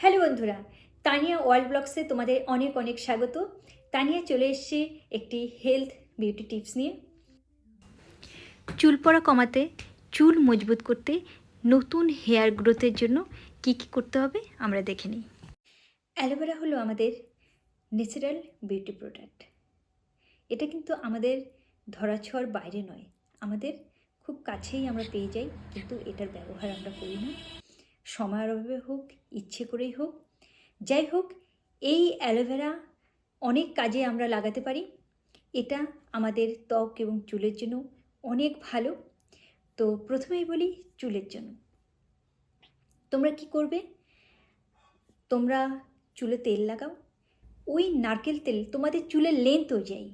Hello বন্ধুরা, Tania world ব্লগসে তোমাদের অনেক অনেক স্বাগত। তানিয়া চলে এসছে একটি হেলথ বিউটি টিপস নিয়ে। চুল পড়া কমাতে, চুল মজবুত করতে নতুন হেয়ার গ্রোথের জন্য কি কি করতে হবে আমরা দেখে নিই। অ্যালোভেরা হলো আমাদের ন্যাচারাল বিউটি প্রোডাক্ট। এটা কিন্তু আমাদের ধরাছোঁয়ার বাইরে নয়, আমাদের খুব কাছেই আমরা পেয়ে যাই, কিন্তু এটার ব্যবহার আমরা করি না। সময়ের অভাবে হোক, ইচ্ছে করেই হোক, যাই হোক, এই অ্যালোভেরা অনেক কাজে আমরা লাগাতে পারি। এটা আমাদের ত্বক এবং চুলের জন্য অনেক ভালো। তো প্রথমেই বলি চুলের জন্য। তোমরা কি করবে? তোমরা চুলে তেল লাগাও। ওই নারকেল তেল, তোমাদের চুলের লেন্থ অনুযায়ী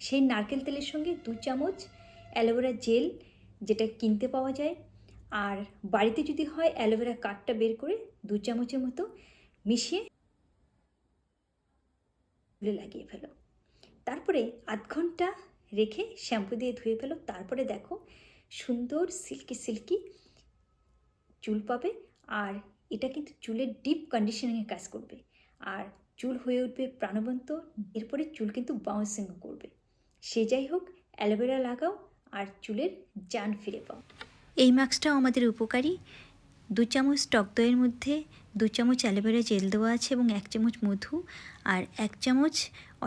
সেই নারকেল তেলের সঙ্গে দু চামচ অ্যালোভেরা জেল, যেটা কিনতে পাওয়া যায়। আর বাড়িতে যদি হয় অ্যালোভেরা কাঠটা বের করে দু চামচের মতো মিশিয়ে লাগিয়ে ফেলো। তারপরে আধ ঘণ্টা রেখে শ্যাম্পু দিয়ে ধুয়ে ফেলো। তারপরে দেখো সুন্দর সিল্কি সিল্কি চুল পাবে আর এটা কিন্তু চুলের ডিপ কন্ডিশনিংয়ে কাজ করবে। আর চুল হয়ে উঠবে প্রাণবন্ত, এরপরে চুল কিন্তু বাউন্সিংও করবে। সে যাই হোক, অ্যালোভেরা লাগাও আর চুলের জান ফিরে পাও। এই মাস্কটাও আমাদের উপকারী। দু চামচ টক দইয়ের মধ্যে দু চামচ অ্যালোভেরা জেল দেওয়া আছে এবং এক চামচ মধু আর এক চামচ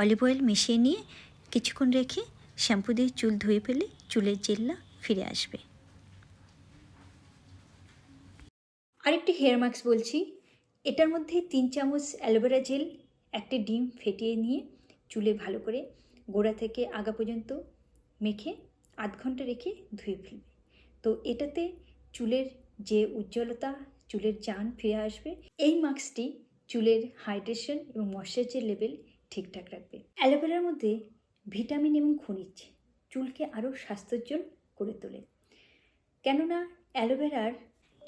অলিভ অয়েল মিশিয়ে নিয়ে কিছুক্ষণ রেখে শ্যাম্পু দিয়ে চুল ধুয়ে ফেলে চুলের জেল্লা ফিরে আসবে। আরেকটি হেয়ার মাস্ক বলছি। এটার মধ্যে তিন চামচ অ্যালোভেরা জেল একটি ডিম ফেটিয়ে নিয়ে চুলে ভালো করে গোড়া থেকে আগা পর্যন্ত মেখে আধ ঘণ্টা রেখে ধুয়ে ফেলবে। তো এটাতে চুলের যে উজ্জ্বলতা, চুলের জান ফিরে আসবে। এই মাস্কটি চুলের হাইড্রেশন এবং ময়শ্চারাইজার লেভেল ঠিকঠাক রাখবে। অ্যালোভেরার মধ্যে ভিটামিন এবং খনিজ চুলকে আরও স্বাস্থ্যোজ্জ্বল করে তোলে। কেননা অ্যালোভেরার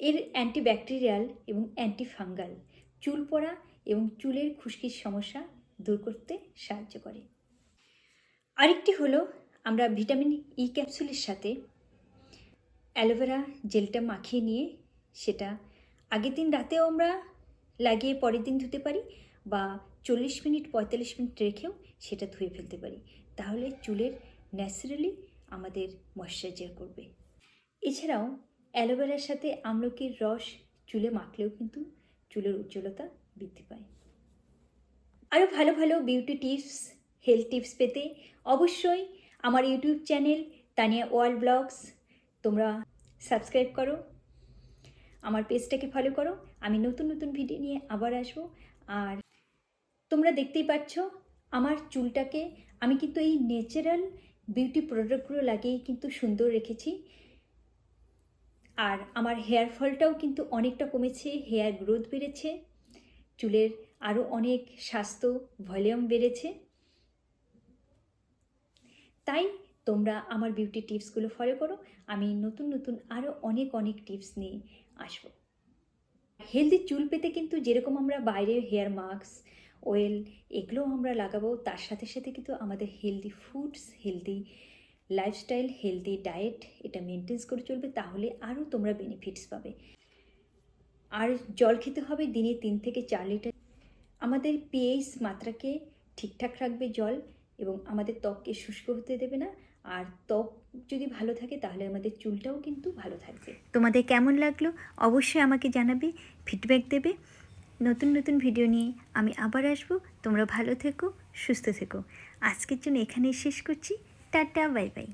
এর অ্যান্টিব্যাকটেরিয়াল এবং অ্যান্টিফাঙ্গাল চুল পড়া এবং চুলের খুশকির সমস্যা দূর করতে সাহায্য করে। আরেকটি হলো আমরা ভিটামিন ই ক্যাপসুলের সাথে অ্যালোভেরা জেলটা মাখিয়ে নিয়ে সেটা আগের দিন রাতেও আমরা লাগিয়ে পরের দিন ধুতে পারি বা চল্লিশ মিনিট, পঁয়তাল্লিশ মিনিট রেখেও সেটা ধুয়ে ফেলতে পারি। তাহলে চুলের ন্যাচারালি আমাদের ময়শ্চারাইজার করবে। এছাড়াও অ্যালোভেরার সাথে আমলকির রস চুলে মাখলেও কিন্তু চুলের উজ্জ্বলতা বৃদ্ধি পায়। আরও ভালো ভালো বিউটি টিপস, হেলথ টিপস পেতে অবশ্যই আমার YouTube channel Tania world blogs তোমরা সাবস্ক্রাইব করো। আমার পেজটাকে ফলো করো। আমি নতুন নতুন ভিডিও নিয়ে আবার আসব। আর তোমরা দেখতেই পাচ্ছ, আমার চুলটাকে আমি কিন্তু এই ন্যাচারাল বিউটি প্রোডাক্টগুলো লাগিয়েই কিন্তু সুন্দর রেখেছি। আর আমার হেয়ার ফলটাও কিন্তু অনেকটা কমেছে হেয়ার গ্রোথ বেড়েছে। চুলের আরও অনেক স্বাস্থ্য ভলিউম বেড়েছে। তাই তোমরা আমার বিউটি টিপসগুলো ফলো করো। আমি নতুন নতুন আরও অনেক অনেক টিপস নিয়ে আসব। হেলদি চুল পেতে কিন্তু যেরকম আমরা বাইরে হেয়ার মাস্ক অয়েল এগুলো আমরা লাগাবো, তার সাথে সাথে কিন্তু আমাদের healthy foods healthy lifestyle healthy diet এটা মেনটেন্স করে চলবে, তাহলে আরও তোমরা বেনিফিটস পাবে। আর জল খেতে হবে দিনে তিন থেকে চার লিটার আমাদের পিএইচ মাত্রাকে ঠিকঠাক রাখবে জল এবং আমাদের ত্বককে শুষ্ক হতে দেবে না। আর ত্বক যদি ভালো থাকে, তাহলে আমাদের চুলটাও কিন্তু ভালো থাকবে। তোমাদের কেমন লাগল? অবশ্যই আমাকে জানাবে ফিডব্যাক দেবে। নতুন নতুন ভিডিও নিয়ে আমি আবার আসব। তোমরা ভালো থেকো, সুস্থ থেকো। আজকের জন্য এখানেই শেষ করছি। Tata bye bye